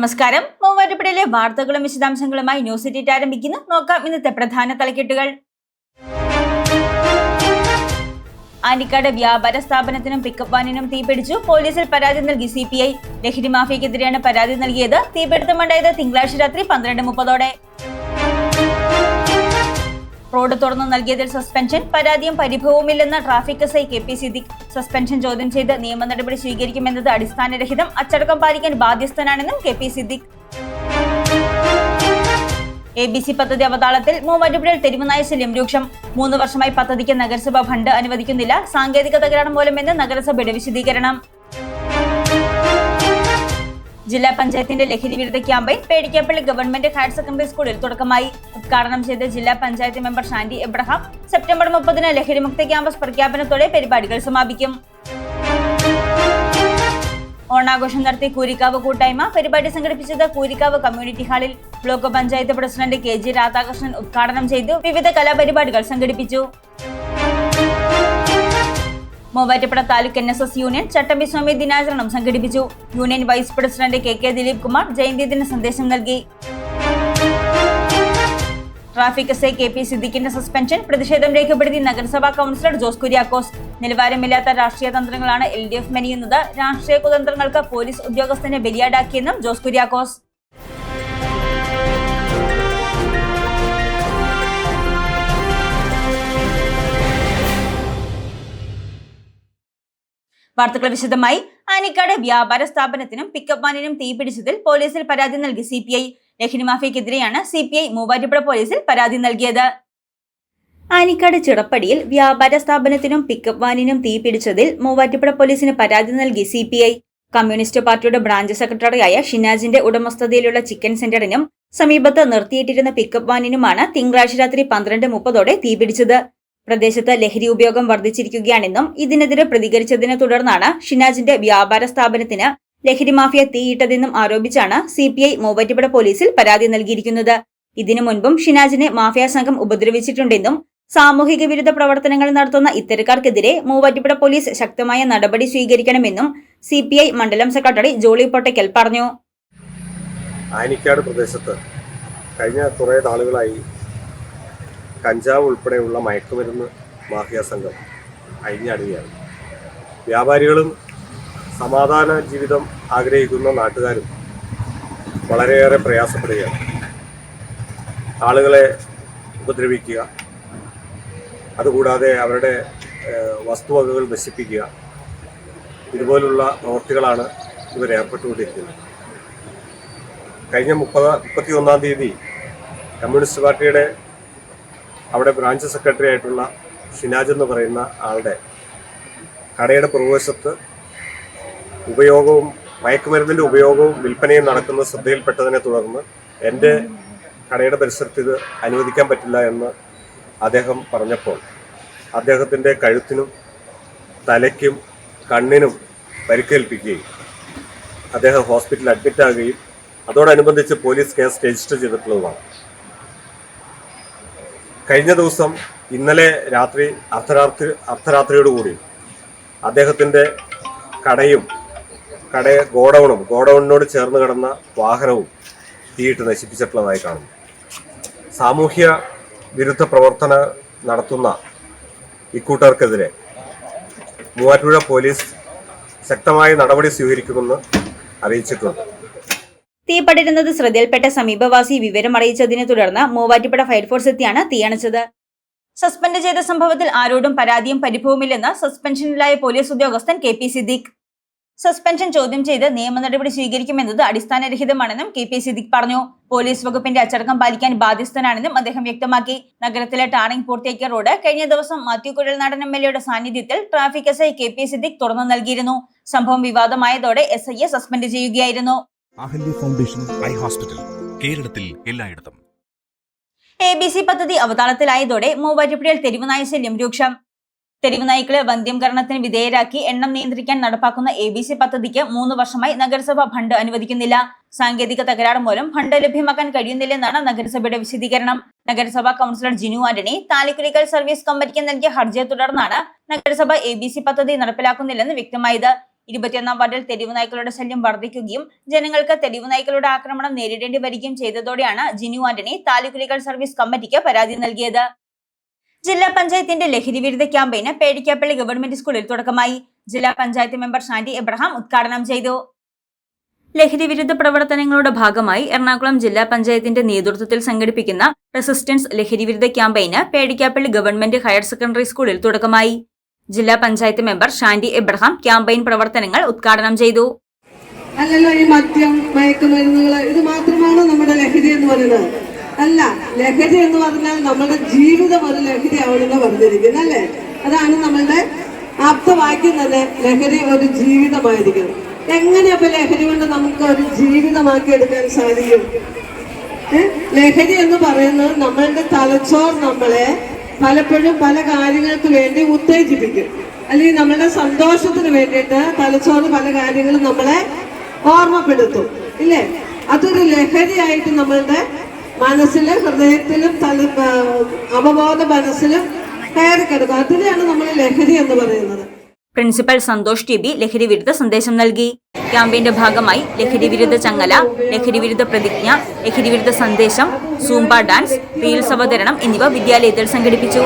നമസ്കാരം. മൂവാറ്റുപുഴയിലെ വാർത്തകളും വിശദാംശങ്ങളുമായി ന്യൂസ് എഡിറ്റ് ആരംഭിക്കുന്നു. നോക്കാം ഇന്നത്തെ പ്രധാന തലക്കെട്ടുകൾ. ആനിക്കാട് വ്യാപാര സ്ഥാപനത്തിനും പിക്കപ്പ് വാനിനും തീപിടിച്ചു. പോലീസിൽ പരാതി നൽകി സി പി ഐ. ലഹരി മാഫിയക്കെതിരെയാണ് പരാതി നൽകിയത്. തീപിടുത്തമുണ്ടായത് തിങ്കളാഴ്ച രാത്രി പന്ത്രണ്ട് മുപ്പതോടെ. റോഡ് തുറന്നു നൽകിയതിൽ സസ്പെൻഷൻ പരാതിയും പരിഭവവുമില്ലെന്ന traffic S I K P Siddique. Suspension ചോദ്യം ചെയ്ത് നിയമ നടപടി സ്വീകരിക്കുമെന്നത് അടിസ്ഥാനരഹിതം. അച്ചടക്കം പാലിക്കാൻ ബാധ്യസ്ഥനാണെന്നും K P Siddique. A B C പദ്ധതി അവതാളത്തിൽ മൂവാറ്റുപുഴയിൽ തെരുവുനായ ശല്യം രൂക്ഷം. മൂന്ന് വർഷമായി പദ്ധതിക്ക് നഗരസഭ ഫണ്ട് അനുവദിക്കുന്നില്ല. സാങ്കേതിക തകരാറ് മൂലമെന്ന് നഗരസഭയുടെ വിശദീകരണം. ജില്ലാ പഞ്ചായത്തിന്റെ ലഹരി വിരുദ്ധ campaign Pedikkappally government higher secondary സ്കൂളിൽ തുടക്കമായി. ഉദ്ഘാടനം ചെയ്ത ജില്ലാ panchayat member Shanty Abraham September മുപ്പതിന് ലഹരിമുക്ത ക്യാമ്പസ് പ്രഖ്യാപനത്തോടെ പരിപാടികൾ സമാപിക്കും. ഓണാഘോഷം നടത്തി കൂരിക്കാവ് കൂട്ടായ്മ പരിപാടി സംഘടിപ്പിച്ചത് കൂരിക്കാവ് കമ്മ്യൂണിറ്റി ഹാളിൽ. Block panchayat president K G Radhakrishnan ഉദ്ഘാടനം ചെയ്തു. വിവിധ കലാപരിപാടികൾ സംഘടിപ്പിച്ചു. Muvattupuzha taluk N S S union Chattambi Swami ദിനാചരണം സംഘടിപ്പിച്ചു. Union vice president K K Dileep Kumar Jayanti ദിന സന്ദേശം നൽകി. Traffic S I K P സിദ്ദിഖിന്റെ സസ്പെൻഷൻ പ്രതിഷേധം രേഖപ്പെടുത്തി നഗരസഭാ കൗൺസിലർ ജോസ് കുര്യാക്കോസ്. നിലവാരമില്ലാത്ത രാഷ്ട്രീയ തന്ത്രങ്ങളാണ് എൽ ഡി എഫ് മെനിയുന്നത്. രാഷ്ട്രീയ കുതന്ത്രങ്ങൾക്ക് പോലീസ് ഉദ്യോഗസ്ഥനെ ബലിയാടാക്കിയെന്നും ജോസ് കുര്യാക്കോസ്. വാർത്തകൾ വിശദമായി. ആനിക്കാട് വ്യാപാര സ്ഥാപനത്തിനും പിക്കപ്പ് വാനിനും തീപിടിച്ചതിൽ പോലീസിൽ പരാതി നൽകി സി പി ഐ ലഹരി മാഫിയക്കെതിരെയാണ് സി പി ഐ മൂവാറ്റുപുഴ പോലീസിൽ പരാതി നൽകിയത്. ആനിക്കാട് ചിറപ്പടിയിൽ വ്യാപാര സ്ഥാപനത്തിനും പിക്കപ്പ് വാനിനും തീപിടിച്ചതിൽ മൂവാറ്റുപുഴ പോലീസിന് പരാതി നൽകി സി പി ഐ കമ്മ്യൂണിസ്റ്റ് പാർട്ടിയുടെ ബ്രാഞ്ച് സെക്രട്ടറിയായ ഷിനാജിന്റെ ഉടമസ്ഥതയിലുള്ള ചിക്കൻ സെന്ററിനും സമീപത്ത് നിർത്തിയിട്ടിരുന്ന പിക്കപ്പ് വാനിനുമാണ് തിങ്കളാഴ്ച രാത്രി പന്ത്രണ്ട് മുപ്പതോടെ തീപിടിച്ചത് പ്രദേശത്ത് ലഹരി ഉപയോഗം വർദ്ധിച്ചിരിക്കുകയാണെന്നും ഇതിനെതിരെ പ്രതികരിച്ചതിനെ തുടർന്നാണ് ഷിനാജിന്റെ വ്യാപാര സ്ഥാപനത്തിന് ലഹരി മാഫിയ തീയിട്ടതെന്നും ആരോപിച്ചാണ് സി പി ഐ മൂവാറ്റുപുഴ പോലീസിൽ പരാതി നൽകിയിരിക്കുന്നത്. ഇതിനു മുൻപും ഷിനാജിനെ മാഫിയ സംഘം ഉപദ്രവിച്ചിട്ടുണ്ടെന്നും സാമൂഹിക വിരുദ്ധ പ്രവർത്തനങ്ങൾ നടത്തുന്ന ഇത്തരക്കാർക്കെതിരെ മൂവാറ്റുപുഴ പോലീസ് ശക്തമായ നടപടി സ്വീകരിക്കണമെന്നും സി പി ഐ മണ്ഡലം സെക്രട്ടറി ജോളി പൊട്ടയ്ക്കൽ പറഞ്ഞു. ആനിക്കാട് പ്രദേശത്ത് കഴിഞ്ഞ കുറേ നാളുകളായി കഞ്ചാവ് ഉൾപ്പെടെയുള്ള മയക്കുമരുന്ന് മാഫിയ സംഘം അഴിഞ്ഞാടുകയാണ്. വ്യാപാരികളും സമാധാന ജീവിതം ആഗ്രഹിക്കുന്ന നാട്ടുകാരും വളരെയേറെ പ്രയാസപ്പെടുകയാണ്. ആളുകളെ ഉപദ്രവിക്കുക അതുകൂടാതെ അവരുടെ വസ്തുവകകൾ നശിപ്പിക്കുക ഇതുപോലുള്ള പ്രവൃത്തികളാണ് ഇവരേർപ്പെട്ടുകൊണ്ടിരിക്കുന്നത് കഴിഞ്ഞ മുപ്പത് മുപ്പത്തി ഒന്നാം തീയതി കമ്മ്യൂണിസ്റ്റ് പാർട്ടിയുടെ അവിടെ ബ്രാഞ്ച് സെക്രട്ടറി ആയിട്ടുള്ള ഷിനാജ് എന്ന് പറയുന്ന ആളുടെ കടയുടെ പുറകുവശത്ത് ഉപയോഗവും മയക്കുമരുന്നിന്റെ ഉപയോഗവും വിൽപ്പനയും നടക്കുന്ന ശ്രദ്ധയിൽപ്പെട്ടതിനെ തുടർന്ന് എന്റെ കടയുടെ പരിസരത്ത് ഇത് അനുവദിക്കാൻ പറ്റില്ല എന്ന് അദ്ദേഹം പറഞ്ഞപ്പോൾ അദ്ദേഹത്തിന്റെ കഴുത്തിനും തലയ്ക്കും കണ്ണിനും പരിക്കേൽപ്പിക്കുകയും അദ്ദേഹം ഹോസ്പിറ്റലിൽ അഡ്മിറ്റ് ആകുകയും അതോടനുബന്ധിച്ച് പോലീസ് കേസ് രജിസ്റ്റർ ചെയ്തിട്ടുള്ളതുമാണ്. കഴിഞ്ഞ ദിവസം ഇന്നലെ രാത്രി അർദ്ധരാത്രി അർദ്ധരാത്രിയോടുകൂടി അദ്ദേഹത്തിന്റെ കടയും കട ഗോഡൗണും ഗോഡൗണിനോട് ചേർന്ന് കിടന്ന വാഹനവും തീയിട്ട് നശിപ്പിച്ചിട്ടുള്ളതായി കാണുന്നു. സാമൂഹ്യ വിരുദ്ധ പ്രവർത്തന നടത്തുന്ന ഇക്കൂട്ടർക്കെതിരെ മൂവാറ്റുപുഴ പോലീസ് ശക്തമായ നടപടി സ്വീകരിക്കുമെന്ന് അറിയിച്ചിട്ടുണ്ട്. തീ പടരുന്നത് ശ്രദ്ധയിൽപ്പെട്ട സമീപവാസി വിവരം അറിയിച്ചതിനെ തുടർന്ന് മൂവാറ്റുപുഴ ഫയർഫോഴ്സ് എത്തിയാണ് തീയണച്ചത്. സസ്പെൻഡ് ചെയ്ത സംഭവത്തിൽ ആരോടും പരാതിയും പരിഭവമില്ലെന്ന് സസ്പെൻഷനിലായ പോലീസ് ഉദ്യോഗസ്ഥൻ കെ പി സിദ്ദീഖ്. സസ്പെൻഷൻ ചോദ്യം ചെയ്ത് നിയമ നടപടി സ്വീകരിക്കുമെന്നത് അടിസ്ഥാനരഹിതമാണെന്നും കെ പി സിദ്ദിഖ് പറഞ്ഞു. പോലീസ് വകുപ്പിന്റെ അച്ചടക്കം പാലിക്കാൻ ബാധ്യസ്ഥനാണെന്നും അദ്ദേഹം വ്യക്തമാക്കി. നഗരത്തിലെ ടാണിംഗ് പൂർത്തിയാക്കിയ റോഡ് കഴിഞ്ഞ ദിവസം മാത്യു കുഴൽനാടൻ എം. എൽ. എയുടെ സാന്നിധ്യത്തിൽ traffic S. I. K. P. Siddique തുറന്നു നൽകിയിരുന്നു. സംഭവം വിവാദമായതോടെ എസ്. ഐയെ സസ്പെൻഡ് ചെയ്യുകയായിരുന്നു. അഹല്യ ഫൗണ്ടേഷൻ ഐ ഹോസ്പിറ്റൽ കേരളത്തിൽ എല്ലായിടത്തും. എ ബി സി പദ്ധതി അവതാളത്തിലായതോടെ മൂവാറ്റുപുഴയിൽ തെരുവുനായ ശല്യം രൂക്ഷം. തെരുവുനായ്ക്കളെ വന്ധ്യംകരണത്തിന് വിധേയരാക്കി എണ്ണം നിയന്ത്രിക്കാൻ നടപ്പാക്കുന്ന എ ബി സി പദ്ധതിക്ക് മൂന്ന് വർഷമായി നഗരസഭ ഫണ്ട് അനുവദിക്കുന്നില്ല. സാങ്കേതിക തകരാറ് മൂലം ഫണ്ട് ലഭ്യമാക്കാൻ കഴിയുന്നില്ലെന്നാണ് നഗരസഭയുടെ വിശദീകരണം. നഗരസഭാ കൗൺസിലർ ജിനു ആന്റണി താലിക്കുലിക്കൽ സർവീസ് കമ്പനിക്ക് നൽകിയ ഹർജിയെ തുടർന്നാണ് നഗരസഭ എ ബി സി പദ്ധതി നടപ്പിലാക്കുന്നില്ലെന്ന് വ്യക്തമായത്. ഇരുപത്തിയൊന്നാം വാർഡിൽ തെരുവ് നായ്ക്കളുടെ ശല്യം വർദ്ധിക്കുകയും ജനങ്ങൾക്ക് തെരുവ് നായ്ക്കളുടെ ആക്രമണം നേരിടേണ്ടി വരികയും ചെയ്തതോടെയാണ് ജിനു ആന്റണി താലൂക്ക് ലീഗൽ സർവീസ് കമ്മിറ്റിക്ക് പരാതി നൽകിയത്. ജില്ലാ പഞ്ചായത്തിന്റെ ലഹരി വിരുദ്ധ ക്യാമ്പയിന് പേടിക്കാപ്പള്ളി ഗവൺമെന്റ് സ്കൂളിൽ തുടക്കമായി. ജില്ലാ പഞ്ചായത്ത് മെമ്പർ ഷാന്റി എബ്രഹാം ഉദ്ഘാടനം ചെയ്തു. ലഹരി വിരുദ്ധ പ്രവർത്തനങ്ങളുടെ ഭാഗമായി എറണാകുളം ജില്ലാ പഞ്ചായത്തിന്റെ നേതൃത്വത്തിൽ സംഘടിപ്പിക്കുന്ന റെസിസ്റ്റൻസ് ലഹരി വിരുദ്ധ ക്യാമ്പയിന് പേടിക്കാപ്പള്ളി ഗവൺമെന്റ് ഹയർ സെക്കൻഡറി സ്കൂളിൽ തുടക്കമായി. ജില്ലാ panchayat member Shandy Abraham campaign പ്രവർത്തനങ്ങൾ ഉദ്ഘാടനം ചെയ്തു. അല്ലല്ലോ ഈ മദ്യം മയക്കുമരുന്നുകൾ ഇത് മാത്രമാണ് നമ്മുടെ ലഹരി എന്ന് പറയുന്നത്? അല്ല ലഹരി എന്ന് പറഞ്ഞാൽ നമ്മുടെ ജീവിതം ഒരു ലഹരി ആവണമെന്ന് പറഞ്ഞിരിക്കുന്നത് അല്ലേ? അതാണ് നമ്മളുടെ ആപ്തവാക്യം തന്നെ ലഹരി ഒരു ജീവിതമായിരിക്കണം. എങ്ങനെ അപ്പൊ ലഹരി കൊണ്ട് നമുക്ക് ഒരു ജീവിതമാക്കി എടുക്കാൻ സാധിക്കും ലഹരി എന്ന് പറയുന്നത് നമ്മളുടെ തലച്ചോർ നമ്മളെ പലപ്പോഴും പല കാര്യങ്ങൾക്ക് വേണ്ടി ഉത്തേജിപ്പിക്കും. അല്ലെങ്കിൽ നമ്മളുടെ സന്തോഷത്തിന് വേണ്ടിയിട്ട് തലച്ചോറ് പല കാര്യങ്ങളും നമ്മളെ ഓർമ്മപ്പെടുത്തും. ഇല്ലേ? അതൊരു ലഹരിയായിട്ട് നമ്മളുടെ മനസ്സിലും ഹൃദയത്തിലും തല അവബോധ മനസ്സിലും കയറി കിടക്കും. അതിനെയാണ് നമ്മൾ ലഹരി എന്ന് പറയുന്നത്. പ്രിൻസിപ്പൽ സന്തോഷ് ടി ബി ലഹരി വിരുദ്ധ സന്ദേശം നൽകി. ക്യാമ്പയിന്റെ ഭാഗമായി ലഹരി വിരുദ്ധ ചങ്ങല ലഹരി വിരുദ്ധ പ്രതിജ്ഞ ലഹരി വിരുദ്ധ സന്ദേശം സൂംബ ഡാൻസ് റീൽസ് അവതരണം എന്നിവ വിദ്യാലയത്തിൽ സംഘടിപ്പിച്ചു.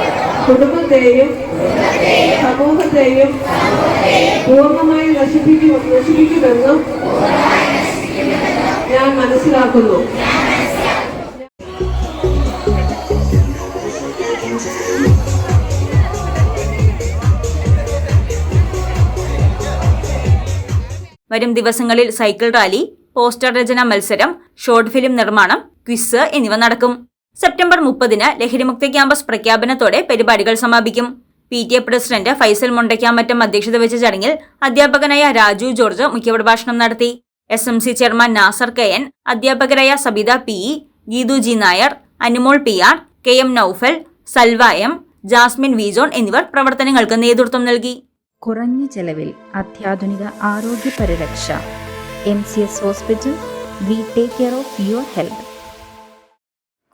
കുടുംബത്തെയും സമൂഹത്തെയും പൂർണമായി നശിപ്പിക്കും നശിപ്പിക്കുമെന്നും ഞാൻ മനസ്സിലാക്കുന്നു. വരും ദിവസങ്ങളിൽ സൈക്കിൾ റാലി പോസ്റ്റർ രചന മത്സരം ഷോർട്ട് ഫിലിം നിർമ്മാണം ക്വിസ് എന്നിവ നടക്കും. സെപ്റ്റംബർ മുപ്പതിന് ലഹരിമുക്ത ക്യാമ്പസ് പ്രഖ്യാപനത്തോടെ പരിപാടികൾ സമാപിക്കും. P T A president Faisal Mundakkamattam അധ്യക്ഷത വെച്ച ചടങ്ങിൽ അധ്യാപകനായ രാജു ജോർജ് മുഖ്യപ്രഭാഷണം നടത്തി. S M C chairman Nasar K N അധ്യാപകരായ Sabitha P E Geethu G Nair Anumol P R K M Noufal Salva M Jasmine Vijon എന്നിവർ പ്രവർത്തനങ്ങൾക്ക് നേതൃത്വം നൽകി. കുറഞ്ഞ ചെലവിൽ അത്യാധുനിക ആരോഗ്യ പരിരക്ഷ M C S hospital. We take care of your health.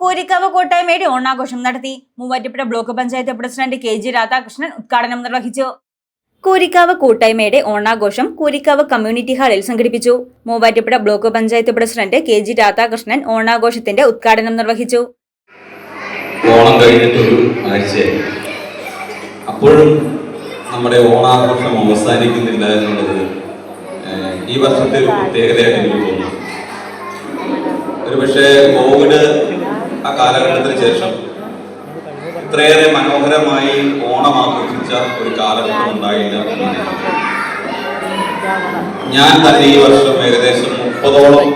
Korikkavu കൂട്ടായ്മയുടെ ഓണാഘോഷം നടത്തി. Muvattupuzha block panchayat president K G Radhakrishnan ഉദ്ഘാടനം നിർവഹിച്ചു. കൂരിക്കാവ് കൂട്ടായ്മയുടെ ഓണാഘോഷം കൂരിക്കാവ് കമ്മ്യൂണിറ്റി ഹാളിൽ സംഘടിപ്പിച്ചു. Muvattupuzha block panchayat president K G Radhakrishnan ഓണാഘോഷത്തിന്റെ ഉദ്ഘാടനം നിർവഹിച്ചു. ഓണം കഴിഞ്ഞിട്ടൊരു ആഴ്ചയായി. അപ്പോഴും നമ്മുടെ ഓണാഘോഷം അവസാനിക്കുന്നില്ല എന്നുള്ളത് ഈ വർഷത്തെ ഒരു പ്രത്യേകതയായിട്ട് എനിക്ക് തോന്നുന്നു ഒരു പക്ഷേ കോവിഡ് ആ കാലഘട്ടത്തിന് ശേഷം ഇത്രയേറെ മനോഹരമായി ഓണം ആഘോഷിച്ച ഒരു കാലഘട്ടം ഉണ്ടായില്ല. ഞാൻ തന്നെ ഈ വർഷം ഏകദേശം മുപ്പതോളം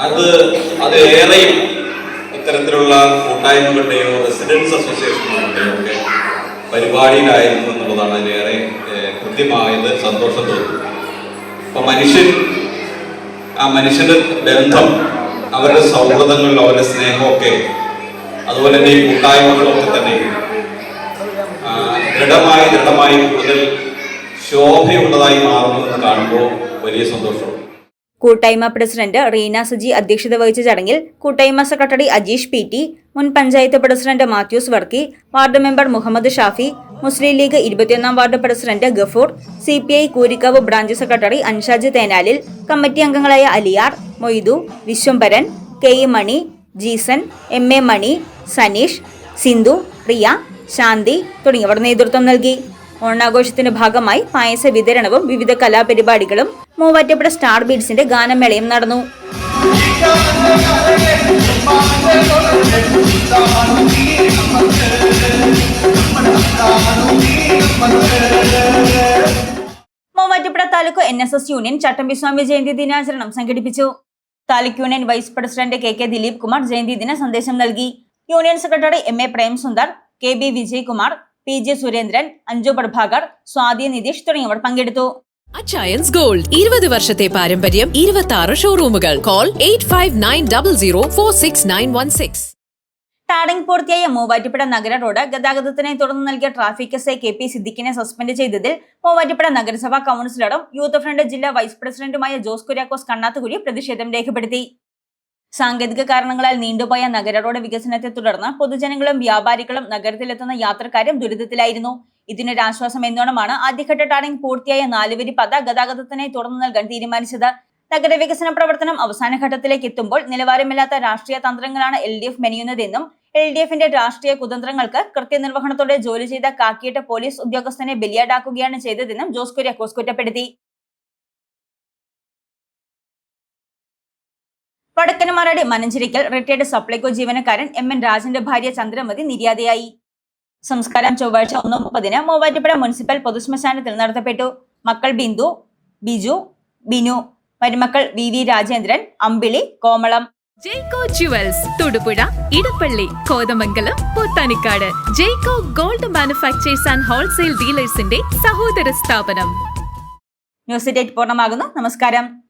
അത് അത് ഏറെയും ഇത്തരത്തിലുള്ള കൂട്ടായ്മകളുടെയോ റെസിഡൻസ് അസോസിയേഷനുകളുടെയോ ഒക്കെ പരിപാടിയിലായിരുന്നു എന്നുള്ളതാണ് അതിലേറെ കൃത്യമായത് സന്തോഷം തോന്നുന്നത്. അപ്പൊ മനുഷ്യൻ ആ മനുഷ്യന്റെ ബന്ധം അവരുടെ സൗഹൃദങ്ങളിൽ അവരുടെ സ്നേഹമൊക്കെ അതുപോലെ തന്നെ ഈ കൂട്ടായ്മകളൊക്കെ തന്നെ ദൃഢമായി ദൃഢമായി കൂടുതൽ ശോഭയുള്ളതായി മാറുന്നു കാണുമ്പോൾ വലിയ സന്തോഷമുണ്ട് കൂട്ടായ്മ പ്രസിഡന്റ് റീന സുജി അധ്യക്ഷത വഹിച്ച ചടങ്ങിൽ കൂട്ടായ്മ സെക്രട്ടറി അജീഷ് പി ടി മുൻ panchayat president Mathews Varkey ward member Muhammad Shafi Muslim League ഇരുപത്തിയൊന്നാം ward president Gafoor C P I Koorikkavu branch secretary Anshaj Thenalil committee അംഗങ്ങളായ Aliyar Moidu Viswambharan K E Mani Jeesan M A Mani Saneesh Sindhu Riya Shanthi തുടങ്ങിയവർ നേതൃത്വം നൽകി. ഓണാഘോഷത്തിന്റെ ഭാഗമായി പായസ വിതരണവും വിവിധ കലാപരിപാടികളും മൂവാറ്റപ്പുഴ സ്റ്റാർ ബീഡ്സിന്റെ ഗാനമേളയും നടന്നു. Muvattupuzha taluk N S S union Chattampi Swami Jayanti ദിനാചരണം സംഘടിപ്പിച്ചു taluk union vice president K K Dileep Kumar Jayanti ദിന സന്ദേശം നൽകി union secretary M A Premsundar K B Vijayakumar P J Surendran Anju Prabhakar Swathi Nitheesh തുടങ്ങിയവർ പങ്കെടുത്തു. അച്ചയൻസ് ഗോൾഡ് ഇരുപത് വർഷത്തെ പാരമ്പര്യം ഇരുപത്തി ആറ് ഷോറൂമുകൾ call eight five nine double zero four six nine one six tarring പൂർത്തിയായ മൂവാറ്റുപുഴ നഗര റോഡ് ഗതാഗതത്തിനെ തുടർന്ന് നൽകിയ traffic S I K P സിദ്ദിഖിനെ suspend ചെയ്തതിൽ മൂവാറ്റുപുഴ നഗരസഭാ കൌൺസിലറും യൂത്ത് ഫ്രണ്ട് ജില്ലാ വൈസ് പ്രസിഡന്റുമായ ജോസ് കുര്യാക്കോസ് കണ്ണാത്തുകുഴി പ്രതിഷേധം രേഖപ്പെടുത്തി. സാങ്കേതിക കാരണങ്ങളാൽ നീണ്ടുപോയ നഗര റോഡ് വികസനത്തെ തുടർന്ന് പൊതുജനങ്ങളും വ്യാപാരികളും നഗരത്തിലെത്തുന്ന യാത്രക്കാരും ദുരിതത്തിലായിരുന്നു. ഇതിനൊരു ആശ്വാസം എന്നോണമാണ്. ആദ്യഘട്ട ടാറിംഗ് പൂർത്തിയായ നാലുവരി പാത ഗതാഗതത്തിനായി തുറന്നു നൽകാൻ തീരുമാനിച്ചത്. നഗരവികസന പ്രവർത്തനം അവസാന ഘട്ടത്തിലേക്ക് എത്തുമ്പോൾ നിലവാരമില്ലാത്ത രാഷ്ട്രീയ തന്ത്രങ്ങളാണ് എൽ ഡി എഫ് മെനിയുന്നതെന്നും എൽ ഡി എഫിന്റെ രാഷ്ട്രീയ കുതന്ത്രങ്ങൾക്ക് കൃത്യനിർവഹണത്തോടെ ജോലി ചെയ്ത കാക്കിയിട്ട പോലീസ് ഉദ്യോഗസ്ഥനെ ബലിയാടാക്കുകയാണ് ചെയ്തതെന്നും ജോസ് കുര്യാക്കോസ് കുറ്റപ്പെടുത്തി. വടക്കനമാറാട് മനഞ്ചിരിക്കൽ റിട്ടയർഡ് സപ്ലൈകോ ജീവനക്കാരൻ എം എൻ രാജന്റെ ഭാര്യ ചന്ദ്രമതി നിര്യാതയായി. സംസ്കാരം ചൊവ്വാഴ്ച ഒന്ന് മുപ്പതിന് മൂവാറ്റുപുഴ മുനിസിപ്പൽ പൊതുശ്മശാനത്തിൽ നടത്തപ്പെട്ടു. മക്കൾ ബിന്ദു ബിജു ബിനു മരുമക്കൾ V V Rajendran Ambili Komalam. Jaico jewels Thodupuzha Edappally Kothamangalam Pothanikkad. Jaico gold manufacturers and wholesale ഡീലേഴ്സിന്റെ സഹോദര സ്ഥാപനം. ന്യൂസ് ഡേറ്റ് പൂർണമാകുന്നു. നമസ്കാരം.